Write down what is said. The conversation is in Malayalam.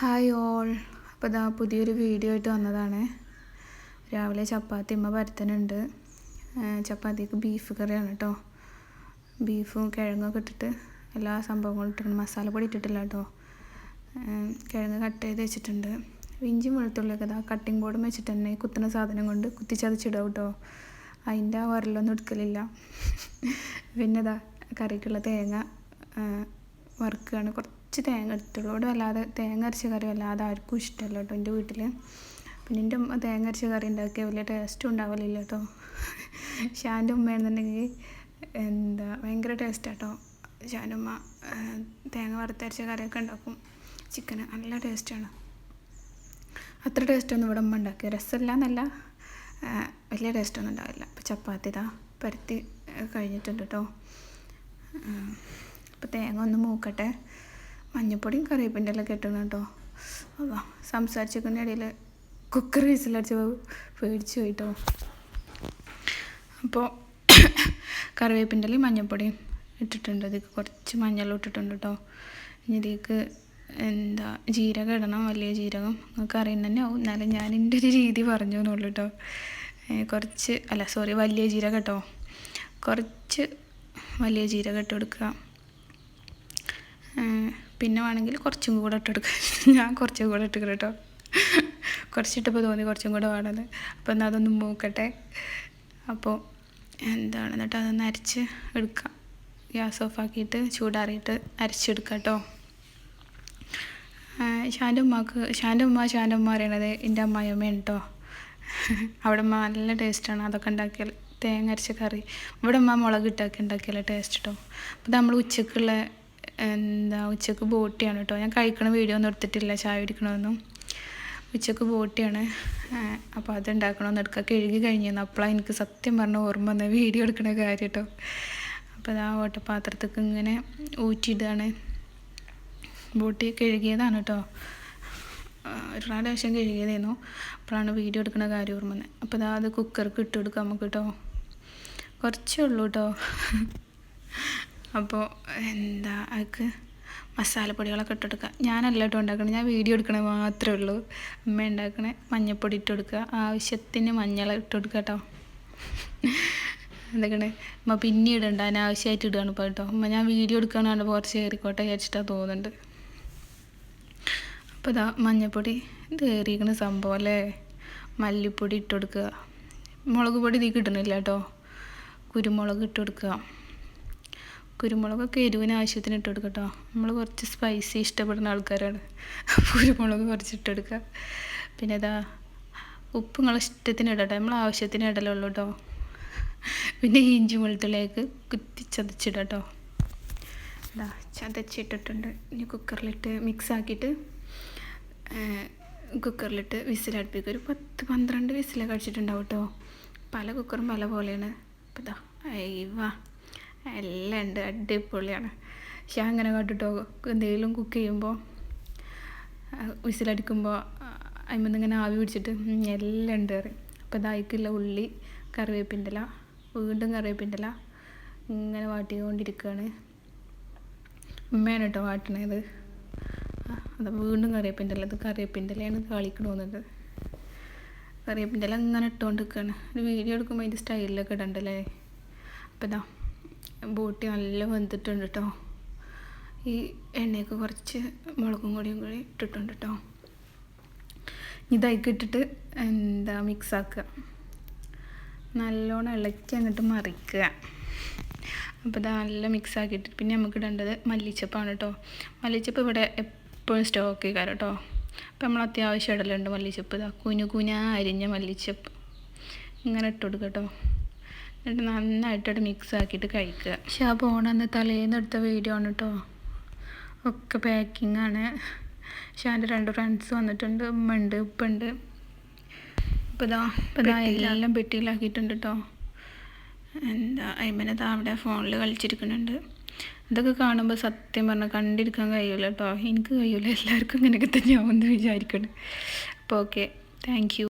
ഹായ് ഓൾ അപ്പോൾ ഇതാ പുതിയൊരു വീഡിയോ ആയിട്ട് വന്നതാണ്. രാവിലെ ചപ്പാത്തി ഉമ്മ പരത്തനുണ്ട് ചപ്പാത്തിക്ക് ബീഫ് കറിയാണ് കേട്ടോ ബീഫും കിഴങ്ങൊക്കെ ഇട്ടിട്ട് എല്ലാ സംഭവങ്ങളും ഇട്ടിട്ടുണ്ട്. മസാലപ്പൊടി ഇട്ടിട്ടില്ല കേട്ടോ കിഴങ്ങ് കട്ട് ചെയ്ത് വെച്ചിട്ടുണ്ട്. ഇഞ്ചി വെളുത്തുള്ളിയൊക്കെ ഇതാ കട്ടിംഗ് ബോർഡും വെച്ചിട്ട് തന്നെ കുത്തുന്ന സാധനം കൊണ്ട് കുത്തിച്ചതച്ചിടുക കേട്ടോ അതിന്റെ വരലൊന്നും എടുക്കലില്ല. പിന്നെ ഇതാ കറിക്കുള്ള തേങ്ങ വറുക്കുകയാണ് കുറച്ച് തേങ്ങ എടുത്തുള്ളൂ. ഇവിടെ വല്ലാതെ തേങ്ങ അരച്ച കറി വല്ലാതെ ആർക്കും ഇഷ്ടമല്ല കേട്ടോ എന്റെ വീട്ടിൽ പിന്നെ എന്റെ ഉമ്മ തേങ്ങ അരച്ച കറി ഉണ്ടാക്കിയ വലിയ ടേസ്റ്റും ഉണ്ടാവലില്ല കേട്ടോ. ഷാന്റെ ഉമ്മയാണെന്നുണ്ടെങ്കിൽ എന്താ ഭയങ്കര ടേസ്റ്റ് കേട്ടോ. ഷാന്റെ ഉമ്മ തേങ്ങ വറുത്തരച്ച കറിയൊക്കെ ഉണ്ടാക്കും. ചിക്കന് നല്ല ടേസ്റ്റാണ് അത്ര ടേസ്റ്റൊന്നും ഇവിടെ ഉമ്മ ഉണ്ടാക്കി രസമില്ല എന്നല്ല വലിയ ടേസ്റ്റൊന്നും ഉണ്ടാവില്ല അപ്പോൾ ചപ്പാത്തി ഇതാ പരത്തി കഴിഞ്ഞിട്ടുണ്ട് കേട്ടോ. അപ്പോൾ തേങ്ങ ഒന്ന് മൂക്കട്ടെ. മഞ്ഞപ്പൊടിയും കറിവേപ്പിന്റെ എല്ലാം കെട്ടണം കേട്ടോ. അതാ സംസാരിച്ചിരിക്കുന്ന ഇടയിൽ കുക്കർ വിസിലടിച്ച് പേടിച്ച് പോയിട്ടോ അപ്പോൾ കറിവേപ്പിന്റെ ഇലയും മഞ്ഞൾപ്പൊടിയും ഇട്ടിട്ടുണ്ട്. ഇതിക്ക് കുറച്ച് മഞ്ഞളും ഇട്ടിട്ടുണ്ട് കേട്ടോ ഇനി ഇതിലേക്ക് എന്താ ജീരകം ഇടണം വലിയ ജീരകം. നിങ്ങൾക്ക് അറിയുന്ന തന്നെ ആവും. എന്നാലും ഞാൻ എന്റെ ഒരു രീതി പറഞ്ഞു എന്നുള്ളൂ കേട്ടോ കുറച്ച് അല്ല സോറി വലിയ ജീരകം കേട്ടോ കുറച്ച് വലിയ ജീരകം ഇട്ട് കൊടുക്കുക. പിന്നെ വേണമെങ്കിൽ കുറച്ചും കൂടെ ഇട്ടെടുക്കാം ഞാൻ കുറച്ചും കൂടെ ഇട്ട് കേട്ടോ കുറച്ചിട്ടപ്പോൾ തോന്നി കുറച്ചും കൂടെ വേണമെന്ന്. അപ്പോൾ എന്നാൽ അതൊന്ന് മൂക്കട്ടെ. അപ്പോൾ എന്താണ് എന്നിട്ട് അതൊന്ന് അരച്ച് എടുക്കാം. ഗ്യാസ് ഓഫ് ആക്കിയിട്ട് ചൂടാറിയിട്ട് അരച്ചെടുക്കാം കേട്ടോ ഷാന്റെ ഉമ്മാക്ക് ഷാന്റെ ഉമ്മ ഷാന്റെ ഉമ്മ പറയണത് എന്റെ അമ്മായിയമ്മയാണ് കേട്ടോ അവിടെ ഉമ്മ നല്ല ടേസ്റ്റാണ് അതൊക്കെ ഉണ്ടാക്കിയാൽ തേങ്ങ അരച്ച കറി. ഇവിടെ ഉമ്മ മുളക് ഇട്ടാക്കി ഉണ്ടാക്കിയാൽ ടേസ്റ്റ് കേട്ടോ അപ്പോൾ നമ്മൾ ഉച്ചക്കുള്ള എന്താ ഉച്ചയ്ക്ക് ബോട്ടിയാണ് കേട്ടോ. ഞാൻ കഴിക്കണ വീഡിയോ ഒന്നും എടുത്തിട്ടില്ല ചായ കുടിക്കണമെന്നും. ഉച്ചയ്ക്ക് ബോട്ടിയാണ്. അപ്പോൾ അത് ഉണ്ടാക്കണമെന്ന് എടുക്കുക കഴുകി കഴിഞ്ഞിരുന്നു. അപ്പോഴാണ് എനിക്ക് സത്യം പറഞ്ഞ ഓർമ്മ വന്ന വീഡിയോ എടുക്കണ കാര്യം കേട്ടോ. അപ്പോൾ അത് ആ ഓട്ടപാത്രത്തേക്ക് ഇങ്ങനെ ഊറ്റിയിടുകയാണ് ബോട്ടി കഴുകിയതാണ് കേട്ടോ. ഒരു പ്രാവശ്യം കഴുകിയതായിരുന്നു. അപ്പോഴാണ് വീഡിയോ എടുക്കുന്ന കാര്യം ഓർമ്മ വന്നത് അപ്പോൾ അതാ അത് കുക്കർക്ക് ഇട്ട് കൊടുക്കാം നമുക്ക് കേട്ടോ. കുറച്ചേ ഉള്ളൂ കേട്ടോ. അപ്പോൾ എന്താ അതൊക്കെ മസാലപ്പൊടികളൊക്കെ ഇട്ടെടുക്കുക ഞാനല്ല കേട്ടോ ഉണ്ടാക്കണത്. ഞാൻ വീഡിയോ എടുക്കണേ മാത്രമേ ഉള്ളൂ. അമ്മ ഉണ്ടാക്കണേ മഞ്ഞൾപ്പൊടി ഇട്ട് കൊടുക്കുക ആവശ്യത്തിന് മഞ്ഞൾ ഇട്ട് കൊടുക്കുക കേട്ടോ. എന്തൊക്കെയാണ്? അമ്മ പിന്നെ ഇടണ്ട. അനാവശ്യമായിട്ട് ഇടുകയാണ് ഇപ്പോൾ കേട്ടോ. അമ്മ ഞാൻ വീഡിയോ എടുക്കാനാണ് കുറച്ച് കയറിക്കോട്ടെ വിചാരിച്ചിട്ടാണ് തോന്നുന്നുണ്ട്. അപ്പോൾ ഇതാ മഞ്ഞൾപ്പൊടി ഇത് കയറിയിരിക്കുന്ന സംഭവം അല്ലേ? മല്ലിപ്പൊടി ഇട്ട് കൊടുക്കുക മുളക് പൊടി ഇതിൽ കിട്ടണില്ല കേട്ടോ. കുരുമുളക് ഇട്ട് കൊടുക്കുക കുരുമുളകൊക്കെ എരിവിന് ആവശ്യത്തിന് ഇട്ട് കൊടുക്കുക കേട്ടോ നമ്മൾ കുറച്ച് സ്പൈസി ഇഷ്ടപ്പെടുന്ന ആൾക്കാരാണ്. കുരുമുളക് കുറച്ച് ഇട്ട് കൊടുക്കുക പിന്നെ ഇതാ ഉപ്പ് നിങ്ങൾ ഇഷ്ടത്തിന് ഇടട്ടെ. നമ്മൾ ആവശ്യത്തിന് ഇടലുള്ളൂ കേട്ടോ പിന്നെ ഇഞ്ചി വെളുത്തുള്ളിലേക്ക് കുത്തി ചതച്ചിടുക കേട്ടോ ഇതാ ചതച്ചിട്ടിട്ടുണ്ട്. ഇനി കുക്കറിലിട്ട് മിക്സ് ആക്കിയിട്ട് കുക്കറിലിട്ട് വിസിലടുപ്പിക്കുക ഒരു പത്ത് പന്ത്രണ്ട് വിസിലൊക്കെ അടിച്ചിട്ടുണ്ടാവും കേട്ടോ പല കുക്കറും പല പോലെയാണ്. അപ്പോൾ ഇതാ അയ്യവാ എല്ലാം ഉണ്ട് അടിപൊളിയാണ്. പക്ഷെ അങ്ങനെ കണ്ടിട്ടോ എന്തെങ്കിലും കുക്ക് ചെയ്യുമ്പോൾ വിസിലടിക്കുമ്പോൾ അതിൽ ഇങ്ങനെ ആവി പിടിച്ചിട്ട് എല്ലാം ഉണ്ട് കറി അപ്പോൾ ഇതായിക്കില്ല ഉള്ളി കറിവേപ്പിന്റെ ഇല വീണ്ടും കറിവേപ്പിന്റെ ഇല ഇങ്ങനെ വാട്ടിക്കൊണ്ടിരിക്കുകയാണ് ഉമ്മയാണ് കേട്ടോ വാട്ടണത്. അതാ വീണ്ടും കറിവേപ്പിന്റെ ഇല ഇത് കറിവേപ്പിന്റെ ഇലയാണ് താളിക്കണമെന്നത് കറിവേപ്പിന്റെ ഇല ഇങ്ങനെ ഇട്ടുകൊണ്ട് നിൽക്കുകയാണ് ഒരു വീഡിയോ എടുക്കുമ്പോൾ അതിന്റെ സ്റ്റൈലിലൊക്കെ ഇടണ്ടല്ലേ? അപ്പോൾ ഇതാ ബോട്ടി നല്ല വെന്തിട്ടുണ്ട് കേട്ടോ ഈ എണ്ണയൊക്കെ കുറച്ച് മുളകും കൂടിയും കൂടി ഇട്ടിട്ടുണ്ട് കേട്ടോ ഇതായിക്ക് ഇട്ടിട്ട് എന്താ മിക്സ് ആക്കുക. നല്ലോണം ഇളക്കി അങ്ങോട്ട് മറിക്കുക. അപ്പോൾ ഇത് നല്ല മിക്സ് ആക്കിയിട്ട് പിന്നെ നമുക്ക് ഇടേണ്ടത് മല്ലിച്ചപ്പാണ് കേട്ടോ മല്ലിച്ചപ്പ് ഇവിടെ എപ്പോഴും സ്റ്റോക്ക് ചെയ്യാറ് കേട്ടോ അപ്പോൾ നമ്മൾ അത്യാവശ്യം ഇടലുണ്ട് മല്ലിച്ചപ്പ്. ഇതാ കുനു കുന അരിഞ്ഞ മല്ലിച്ചപ്പ്. ഇങ്ങനെ ഇട്ട് കൊടുക്കുക കേട്ടോ എന്നിട്ട് നന്നായിട്ടോട്ട് മിക്സ് ആക്കിയിട്ട് കഴിക്കുക. പക്ഷെ ആ പോണെന്ന് തലേന്ന് എടുത്ത വീഡിയോ ആണ് കേട്ടോ ഒക്കെ പാക്കിംഗ് ആണ്. പക്ഷെ എന്റെ രണ്ട് ഫ്രണ്ട്സ് വന്നിട്ടുണ്ട്. ഉമ്മ ഉണ്ട് ഉപ്പുണ്ട് ഇപ്പോൾ ഇതാ ഇപ്പം ഇതാ എല്ലാം പെട്ടിയിലാക്കിയിട്ടുണ്ട് കേട്ടോ എന്താ അയ്മനത് അവിടെ ഫോണിൽ കളിച്ചിരിക്കുന്നുണ്ട്. ഇതൊക്കെ കാണുമ്പോൾ സത്യം പറഞ്ഞാൽ കണ്ടിരിക്കാൻ കഴിയില്ല കേട്ടോ എനിക്ക് കഴിയില്ല എല്ലാവർക്കും ഇങ്ങനെയൊക്കെ തന്നെയാവുമെന്ന് വിചാരിക്കണം. അപ്പോൾ ഓക്കെ താങ്ക് യു